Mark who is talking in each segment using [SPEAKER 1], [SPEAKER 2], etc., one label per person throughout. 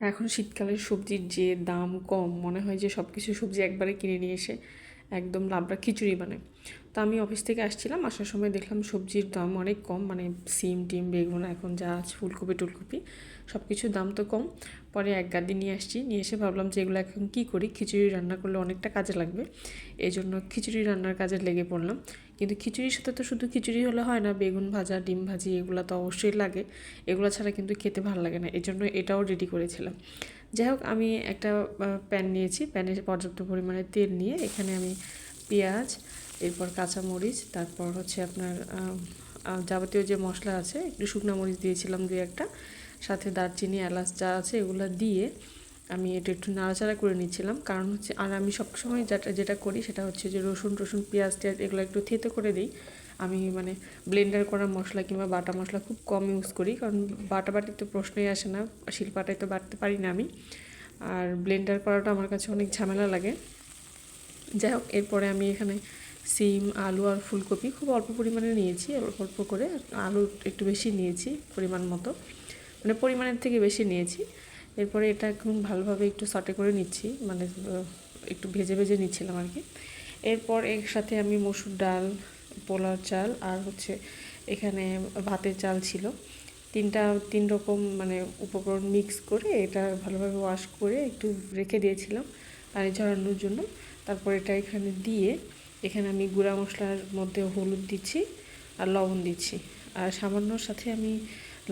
[SPEAKER 1] এখন শীতকালের সবজির যে দাম কম, মনে হয় যে সব কিছু সবজি একবারে কিনে নিয়ে এসে একদম লাবড়া খিচুড়ি বানায়। তো আমি অফিস থেকে আসছিলাম, আসার সময় দেখলাম সবজির দাম অনেক কম মানে সিম, টিম, বেগুন, এখন যা আছে, ফুলকপি, টুলকপি সব কিছুর দাম তো কম। পরে এক গাদি নিয়ে আসছি, নিয়ে এসে ভাবলাম যে এগুলো এখন কী করি? খিচুড়ি রান্না করলে অনেকটা কাজে লাগবে। এই জন্য খিচুড়ি রান্নার কাজে লেগে পড়লাম। কিন্তু খিচুড়ির সাথে তো শুধু খিচুড়ি হলে হয় না, বেগুন ভাজা, ডিম ভাজি এগুলো তো অবশ্যই লাগে। এগুলো ছাড়া কিন্তু খেতে ভালো লাগে না এই জন্য এটাও রেডি করেছিলাম। যাই হোক, আমি একটা প্যান নিয়েছি প্যানে পর্যাপ্ত পরিমাণে তেল নিয়ে এখানে আমি পেঁয়াজ, এরপর কাঁচামরিচ, তারপর হচ্ছে আপনার যাবতীয় যে মশলা আছে, একটু শুকনো মরিচ দিয়েছিলাম দুই একটা, সাথে দারচিনি, এলাচ যা আছে এগুলো দিয়ে আমি এটা একটু নাড়াচাড়া করে নিচ্ছিলাম। কারণ হচ্ছে, আর আমি সবসময় যেটা যেটা করি সেটা হচ্ছে যে রসুন টসুন পেঁয়াজ টেয়াজ এগুলো একটু থেতে করে দিই। আমি মানে ব্লেন্ডার করা মশলা কিংবা বাটা মশলা খুব কম ইউজ করি। কারণ বাটা বাটির তো প্রশ্নই আসে না শিলপাটায় তো বাটতে পারি না আমি। আর ব্লেন্ডার করাটা আমার কাছে অনেক ঝামেলা লাগে। যাই হোক, এরপরে আমি এখানে সিম, আলু আর ফুলকপি খুব অল্প পরিমাণে নিয়েছি, অল্প অল্প করে। আলু একটু বেশি নিয়েছি, পরিমাণ মতো। মানে পরিমাণের থেকে বেশি নিয়েছি। এরপরে এটা এখন ভালোভাবে একটু সটে করে নিচ্ছি মানে একটু ভেজে ভেজে নিচ্ছিলাম আর কি। এরপর এর সাথে আমি মসুর ডাল পোলার চাল আর হচ্ছে এখানে ভাতের চাল ছিল। তিনটা, তিন রকম মানে উপকরণ মিক্স করে এটা ভালোভাবে ওয়াশ করে একটু রেখে দিয়েছিলাম পানি ঝরানোর জন্য। তারপর এটা এখানে দিয়ে এখানে আমি গুঁড়া মশলার মধ্যে হলুদ দিচ্ছি আর লবণ দিচ্ছি। আর সামান্যর সাথে আমি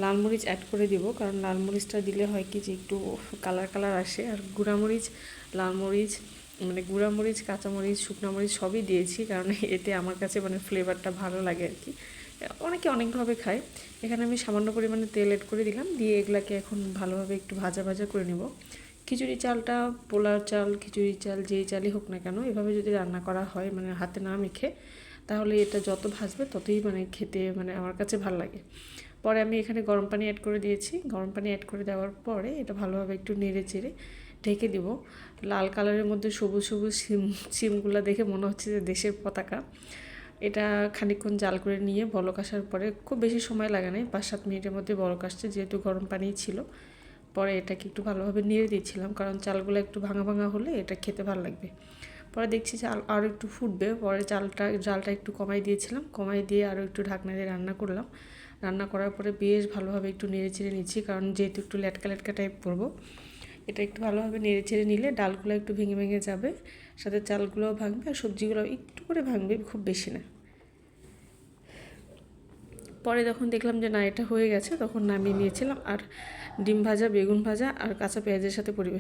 [SPEAKER 1] লাল মরিচ অ্যাড করে দিব, কারণ লাল মরিচটা দিলে হয় কি যে একটু কালার কালার আসে। আর গুঁড়ামরিচ লাল মরিচ মানে গুঁড়ামরিচ কাঁচামরিচ শুকনো মরিচ সবই দিয়েছি, কারণ এতে আমার কাছে মানে ফ্লেভারটা ভালো লাগে আর কি। অনেকে অনেকভাবে খায়। এখানে আমি সামান্য পরিমাণে তেল এড করে দিলাম, দিয়ে এগুলাকে এখন ভালোভাবে একটু ভাজা ভাজা করে নেব। খিচুড়ি চালটা পোলার চাল, খিচুড়ি চাল, যেই চালই হোক না কেন, এভাবে যদি রান্না করা হয় মানে হাতে না মেখে, তাহলে এটা যত ভাজবে ততই মানে খেতে মানে আমার কাছে ভালো লাগে। পরে আমি এখানে গরম পানি অ্যাড করে দিয়েছি। গরম পানি অ্যাড করে দেওয়ার পরে এটা ভালোভাবে একটু নেড়ে চেড়ে ঢেকে দিব। লাল কালারের মধ্যে সবুজ সবুজ সিম সিমগুলো দেখে মনে হচ্ছে যে দেশের পতাকা। এটা খানিকক্ষণ জাল করে নিয়ে বলক আসার পরে খুব বেশি সময় লাগে নাই পাঁচ সাত মিনিটের মধ্যে বলক আসছে, যেহেতু গরম পানি ছিল। পরে এটাকে একটু ভালোভাবে নেড়ে দিচ্ছিলাম কারণ চালগুলো একটু ভাঙা ভাঙা হলে এটা খেতে ভালো লাগবে। পরে দেখছি চাল আরও একটু ফুটবে। পরে চালটা, জালটা একটু কমাই দিয়েছিলাম। কমাই দিয়ে আরও একটু ঢাকনা দিয়ে রান্না করলাম। রান্না করার পরে বেশ ভালোভাবে একটু নেড়ে চেড়ে নিচ্ছি, কারণ যেহেতু একটু লেটকা লেটকা টাইপ করব, এটা একটু ভালোভাবে নেড়ে চেড়ে নিলে ডালগুলো একটু ভেঙে ভেঙে যাবে, সাথে চালগুলোও ভাঙবে আর সবজিগুলো একটু করে ভাঙবে, খুব বেশি না। পরে যখন দেখলাম যে না, এটা হয়ে গেছে, তখন নামিয়ে নিয়েছিলাম, আর ডিম ভাজা, বেগুন ভাজা আর কাঁচা পেঁয়াজের সাথে পরিবেশ